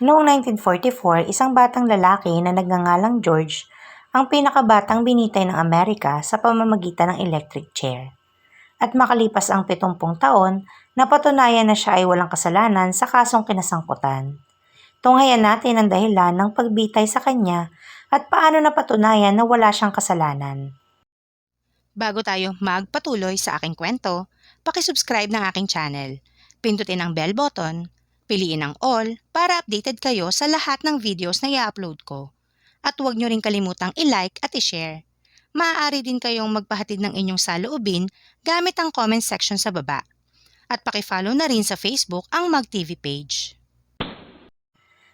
Noong 1944, isang batang lalaki na nagngangalang George ang pinakabatang binitay ng Amerika sa pamamagitan ng electric chair. At makalipas ang 70 taon, napatunayan na siya ay walang kasalanan sa kasong kinasangkutan. Tunghayan natin ang dahilan ng pagbitay sa kanya at paano napatunayan na wala siyang kasalanan. Bago tayo magpatuloy sa aking kwento, pakisubscribe ng aking channel. Pindutin ang bell button, piliin ang all para updated kayo sa lahat ng videos na i-upload ko. At huwag nyo rin kalimutang i-like at i-share. Maaari din kayong magpahatid ng inyong saloobin gamit ang comment section sa baba. At pakifollow na rin sa Facebook ang MagTV page.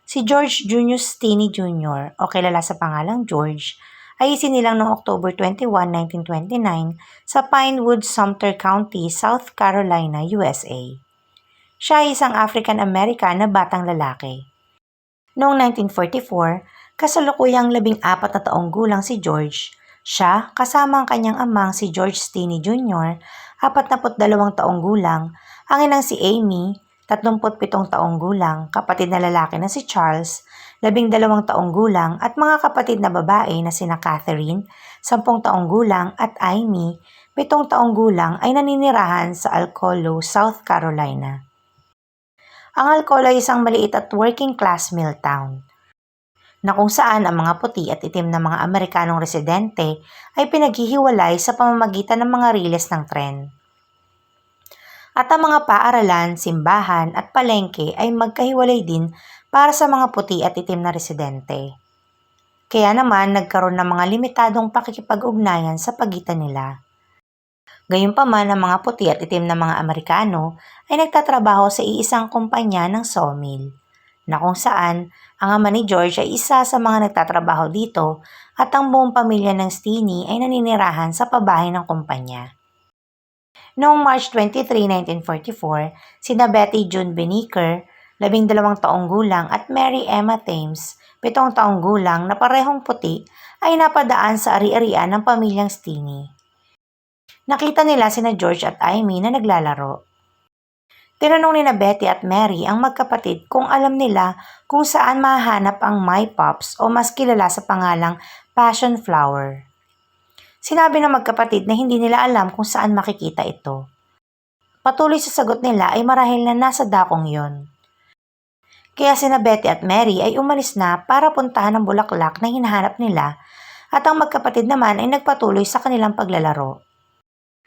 Si George Junius Stinney Jr. o kilala sa pangalang George ay isinilang noong October 21, 1929 sa Pinewood, Sumter County, South Carolina, USA. Siya ay isang African-American na batang lalaki. Noong 1944, kasalukuyang labing apat na taong gulang si George. Siya, kasama ang kanyang amang si George Stinney Jr., 42 taong gulang, ang inang si Amy, 37 taong gulang, kapatid na lalaki na si Charles, 12 taong gulang at mga kapatid na babae na sina Catherine, 10 taong gulang at Amy, 7 taong gulang ay naninirahan sa Alcolo, South Carolina. Ang Alcolo ay isang maliit at working class mill town na kung saan ang mga puti at itim na mga Amerikanong residente ay pinaghihiwalay sa pamamagitan ng mga riles ng tren. At ang mga paaralan, simbahan at palengke ay magkahiwalay din para sa mga puti at itim na residente. Kaya naman nagkaroon ng mga limitadong pakikipag-ugnayan sa pagitan nila. Gayunpaman ang mga puti at itim na mga Amerikano ay nagtatrabaho sa iisang kumpanya ng sawmill, na kung saan ang ama ni George ay isa sa mga nagtatrabaho dito at ang buong pamilya ng Steenie ay naninirahan sa pabahay ng kumpanya. Noong March 23, 1944, sina Betty June Beniker, labing dalawang taong gulang at Mary Emma Thames, pitong taong gulang na parehong puti, ay napadaan sa ari-arian ng pamilyang Steenie. Nakita nila sina George at Amy na naglalaro. Tinanong ni na Betty at Mary ang magkapatid kung alam nila kung saan mahanap ang My Pops o mas kilala sa pangalang Passion Flower. Sinabi ng magkapatid na hindi nila alam kung saan makikita ito. Patuloy sa sagot nila ay marahil na nasa dakong yon. Kaya sina Betty at Mary ay umalis na para puntahan ang bulaklak na hinahanap nila at ang magkapatid naman ay nagpatuloy sa kanilang paglalaro.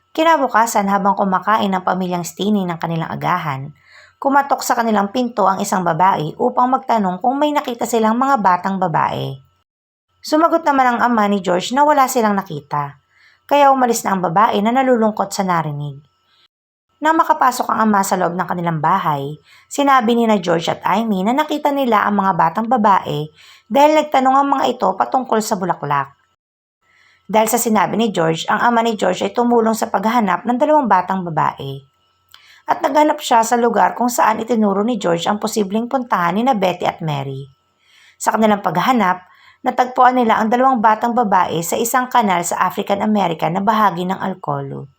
Kinabukasan habang kumakain ng pamilyang Steenie ng kanilang agahan, kumatok sa kanilang pinto ang isang babae upang magtanong kung may nakita silang mga batang babae. Sumagot naman ang ama ni George na wala silang nakita, kaya umalis na ang babae na nalulungkot sa narinig. Nang makapasok ang ama sa loob ng kanilang bahay, sinabi ni na George at Amy na nakita nila ang mga batang babae dahil nagtanong ang mga ito patungkol sa bulaklak. Dahil sa sinabi ni George, ang ama ni George ay tumulong sa paghahanap ng dalawang batang babae. At naghanap siya sa lugar kung saan itinuro ni George ang posibleng puntahan ni na Betty at Mary. Sa kanilang paghahanap, natagpuan nila ang dalawang batang babae sa isang kanal sa African American na bahagi ng Alcolo.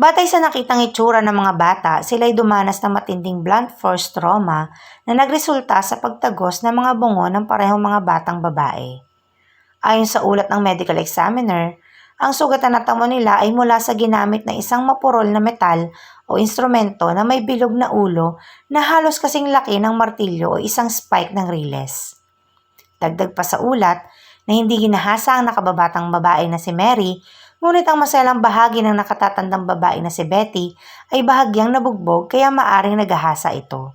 Batay sa nakitang itsura ng mga bata, sila ay dumanas ng matinding blunt force trauma na nagresulta sa pagtagos ng mga bungo ng parehong mga batang babae. Ayon sa ulat ng medical examiner, ang sugatan na tamo nila ay mula sa ginamit na isang mapurol na metal o instrumento na may bilog na ulo na halos kasing laki ng martilyo o isang spike ng riles. Dagdag pa sa ulat na hindi ginahasa ang nakababatang babae na si Mary, ngunit ang maselang bahagi ng nakatatandang babae na si Betty ay bahagyang nabugbog kaya maaring nagahasa ito.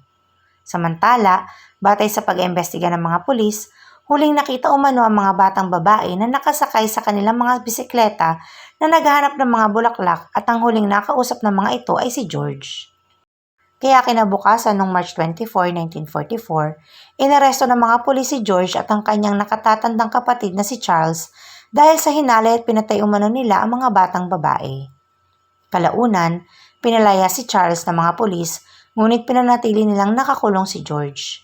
Samantala, batay sa pag-imbestiga ng mga pulis, huling nakita umano ang mga batang babae na nakasakay sa kanilang mga bisikleta na naghahanap ng mga bulaklak at ang huling nakausap ng mga ito ay si George. Kaya kinabukasan noong March 24, 1944, inaresto ng mga pulis si George at ang kanyang nakatatandang kapatid na si Charles dahil sa hinalay at pinatay umano nila ang mga batang babae. Kalaunan, pinalaya si Charles ng mga pulis ngunit pinanatili nilang nakakulong si George.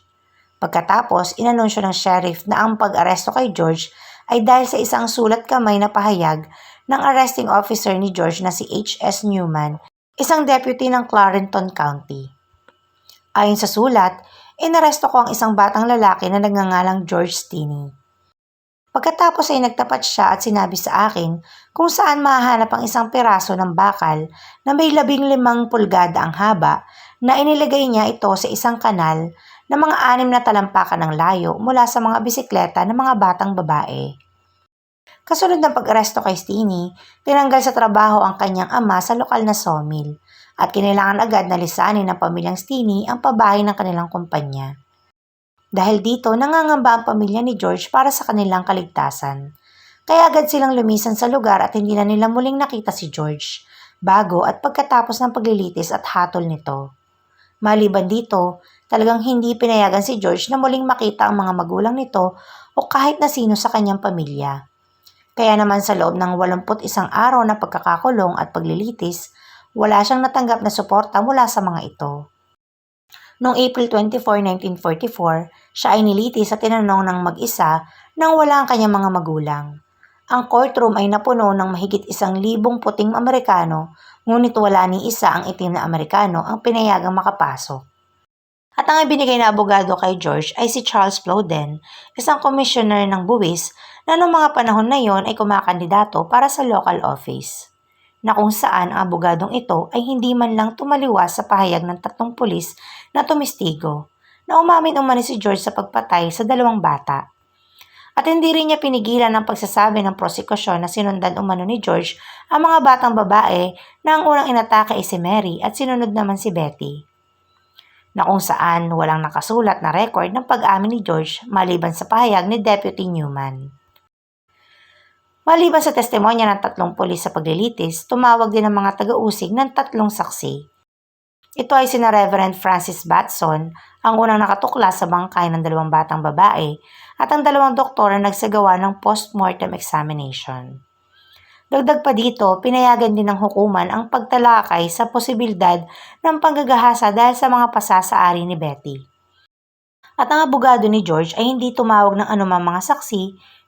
Pagkatapos, inanunsyo ng sheriff na ang pag-aresto kay George ay dahil sa isang sulat kamay na pahayag ng arresting officer ni George na si H.S. Newman, isang deputy ng Clarenton County. Ayon sa sulat, inaresto ko ang isang batang lalaki na nagngangalang George Stinney. Pagkatapos ay nagtapat siya at sinabi sa akin kung saan mahahanap ang isang piraso ng bakal na may labing limang pulgada ang haba na inilagay niya ito sa isang kanal na mga anim na talampakan ng layo mula sa mga bisikleta ng mga batang babae. Kasunod ng pag-aresto kay Steenie, tinanggal sa trabaho ang kanyang ama sa lokal na sawmill at kinailangan agad na lisanin ng pamilyang Steenie ang pabahay ng kanilang kumpanya. Dahil dito, nangangamba ang pamilya ni George para sa kanilang kaligtasan. Kaya agad silang lumisan sa lugar at hindi na nila muling nakita si George, bago at pagkatapos ng paglilitis at hatol nito. Maliban dito, talagang hindi pinayagan si George na muling makita ang mga magulang nito o kahit na sino sa kanyang pamilya. Kaya naman sa loob ng 81 araw na pagkakakulong at paglilitis, wala siyang natanggap na suporta mula sa mga ito. Noong April 24, 1944, siya ay nilitis at tinanong ng mag-isa nang wala ang kanyang mga magulang. Ang courtroom ay napuno ng mahigit isang libong puting Amerikano, ngunit wala ni isa ang itim na Amerikano ang pinayagang makapasok. At ang ibinigay na abogado kay George ay si Charles Plowden, isang commissioner ng buwis na noong mga panahon na yon ay kumakandidato para sa local office na kung saan ang abogadong ito ay hindi man lang tumaliwas sa pahayag ng tatlong pulis na tumistigo na umamin umani si George sa pagpatay sa dalawang bata. At hindi rin niya pinigilan ang pagsasabi ng prosekusyon na sinundan umano ni George ang mga batang babae na ang unang inatake ay si Mary at sinunod naman si Betty. Na kung saan walang nakasulat na record ng pag-amin ni George maliban sa pahayag ni Deputy Newman. Maliban sa testimonya ng tatlong pulis sa paglilitis, tumawag din ang mga taga-usig ng tatlong saksi. Ito ay sina Reverend Francis Batson, ang unang nakatuklas sa bangkay ng dalawang batang babae, at ang dalawang doktor na nagsagawa ng post-mortem examination. Dagdag pa dito, pinayagan din ng hukuman ang pagtalakay sa posibilidad ng panggagahasa dahil sa mga pasasaari ni Betty. At ang abogado ni George ay hindi tumawag ng anumang mga saksi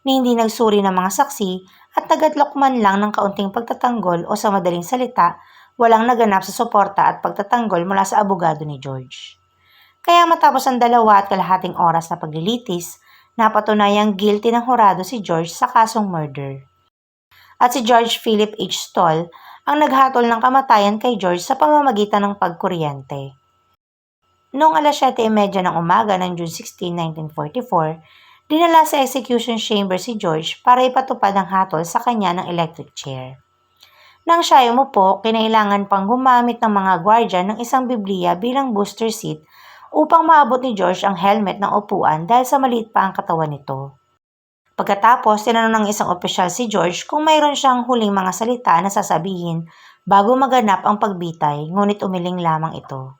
ni hindi nagsuri ng mga saksi at nagadlok man lang ng kaunting pagtatanggol o sa madaling salita, walang naganap sa suporta at pagtatanggol mula sa abogado ni George. Kaya matapos ang dalawa at kalahating oras na paglilitis, napatunayang guilty ng hurado si George sa kasong murder. At si George Philip H. Stoll ang naghatol ng kamatayan kay George sa pamamagitan ng pagkuryente. Noong alas 7.30 ng umaga ng June 16, 1944, Dinala sa execution chamber si George para ipatupad ang hatol sa kanya ng electric chair. Nang siya umupo, kinailangan pang gumamit ng mga gwardya ng isang Biblia bilang booster seat upang maabot ni George ang helmet ng upuan dahil sa maliit pa ang katawan nito. Pagkatapos, tinanong ng isang opisyal si George kung mayroon siyang huling mga salita na sasabihin bago maganap ang pagbitay, ngunit umiling lamang ito.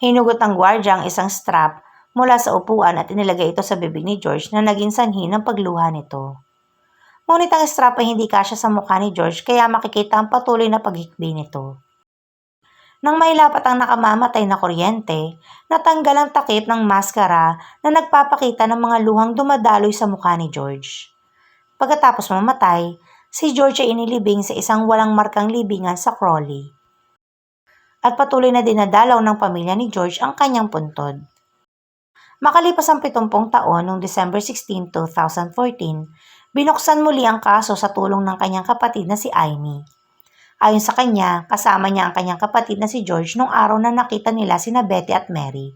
Hinugot ng gwardya ang isang strap mula sa upuan at inilagay ito sa bibig ni George na naging sanhi ng pagluha nito. Ngunit ang strap ay hindi kasya sa mukha ni George kaya makikita ang patuloy na paghikbi nito. Nang mailapat ang nakamamatay na kuryente, natanggal ang takip ng maskara na nagpapakita ng mga luhang dumadaloy sa mukha ni George. Pagkatapos mamatay, si George ay inilibing sa isang walang markang libingan sa Crawley. At patuloy na dinadalaw ng pamilya ni George ang kanyang puntod. Makalipas ang 70 taon noong December 16, 2014, binuksan muli ang kaso sa tulong ng kanyang kapatid na si Amy. Ayon sa kanya, kasama niya ang kanyang kapatid na si George nung araw na nakita nila sina Betty at Mary.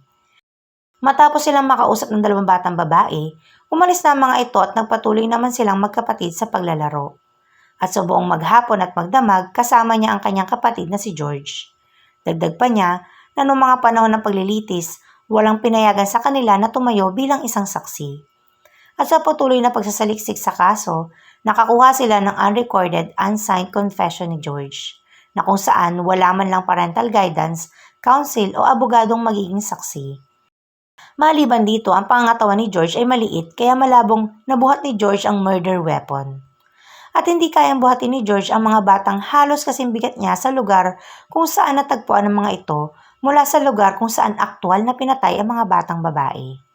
Matapos silang makausap ng dalawang batang babae, umalis na ang mga ito at nagpatuloy naman silang magkapatid sa paglalaro. At sa buong maghapon at magdamag, kasama niya ang kanyang kapatid na si George. Dagdag pa niya na noong mga panahon ng paglilitis, walang pinayagan sa kanila na tumayo bilang isang saksi. At sa patuloy na pagsasaliksik sa kaso, nakakuha sila ng unrecorded, unsigned confession ni George, na kung saan wala man lang parental guidance, counsel o abogadong magiging saksi. Maliban dito, ang pangatawan ni George ay maliit kaya malabong nabuhat ni George ang murder weapon. At hindi kayang buhatin ni George ang mga batang halos kasing niya sa lugar kung saan natagpuan ng mga ito mula sa lugar kung saan aktwal na pinatay ang mga batang babae.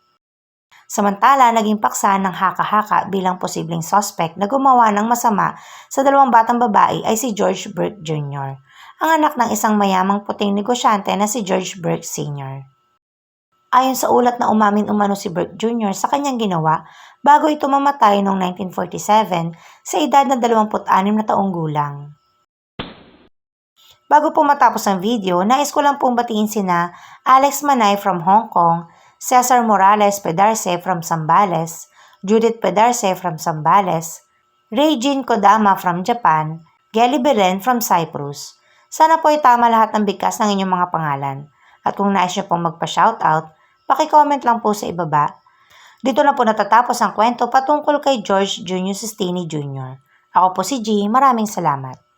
Samantala, naging paksa ng haka-haka bilang posibleng suspect na gumawa ng masama sa dalawang batang babae ay si George Burke Jr., ang anak ng isang mayamang puting negosyante na si George Burke Sr. Ayon sa ulat na umamin umano si Burke Jr. sa kanyang ginawa bago ito mamatay noong 1947 sa edad na 26 na taong gulang. Bago po matapos ang video, nais ko lang pong batiin sina Alex Manay from Hong Kong, Cesar Morales Pedarce from Zambales, Judith Pedarce from Zambales, Regine Kodama from Japan, Gelly Belen from Cyprus. Sana po ay tama lahat ng bigkas ng inyong mga pangalan. At kung nais nyo pong magpa-shoutout, paki-comment lang po sa ibaba. Dito na po natatapos ang kwento patungkol kay George Junius Steny Jr. Ako po si G. Maraming salamat.